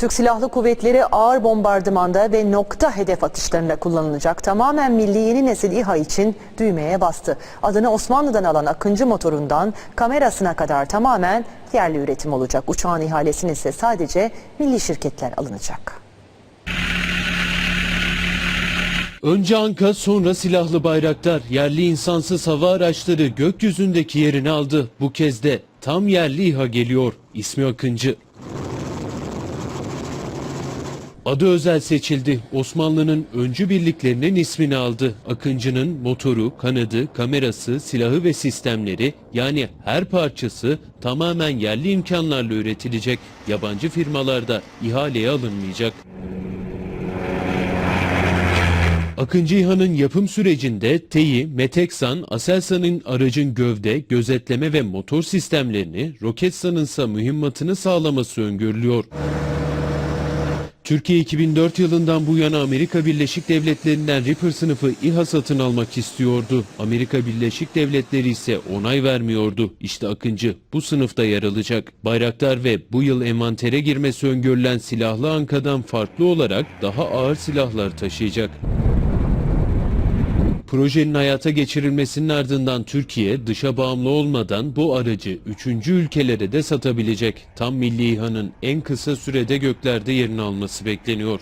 Türk Silahlı Kuvvetleri ağır bombardımanda ve nokta hedef atışlarında kullanılacak tamamen milli yeni nesil İHA için düğmeye bastı. Adını Osmanlı'dan alan Akıncı motorundan kamerasına kadar tamamen yerli üretim olacak. Uçağın ihalesini ise sadece milli şirketler alınacak. Önce Anka sonra silahlı bayraktar yerli insansız hava araçları gökyüzündeki yerini aldı. Bu kez de tam yerli İHA geliyor. İsmi Akıncı. Adı özel seçildi. Osmanlı'nın öncü birliklerinin ismini aldı. Akıncı'nın motoru, kanadı, kamerası, silahı ve sistemleri yani her parçası tamamen yerli imkanlarla üretilecek. Yabancı firmalarda ihaleye alınmayacak. Akıncı İHA'nın yapım sürecinde TEİ, Meteksan, Aselsan'ın aracın gövde, gözetleme ve motor sistemlerini, Roketsan'ın ise mühimmatını sağlaması öngörülüyor. Türkiye 2004 yılından bu yana Amerika Birleşik Devletleri'nden Reaper sınıfı İHA satın almak istiyordu. Amerika Birleşik Devletleri ise onay vermiyordu. İşte Akıncı bu sınıfta yer alacak. Bayraktar ve bu yıl envantere girmesi öngörülen silahlı Anka'dan farklı olarak daha ağır silahlar taşıyacak. Projenin hayata geçirilmesinin ardından Türkiye dışa bağımlı olmadan bu aracı 3. ülkelere de satabilecek. Tam Milli İHA'nın en kısa sürede göklerde yerini alması bekleniyor.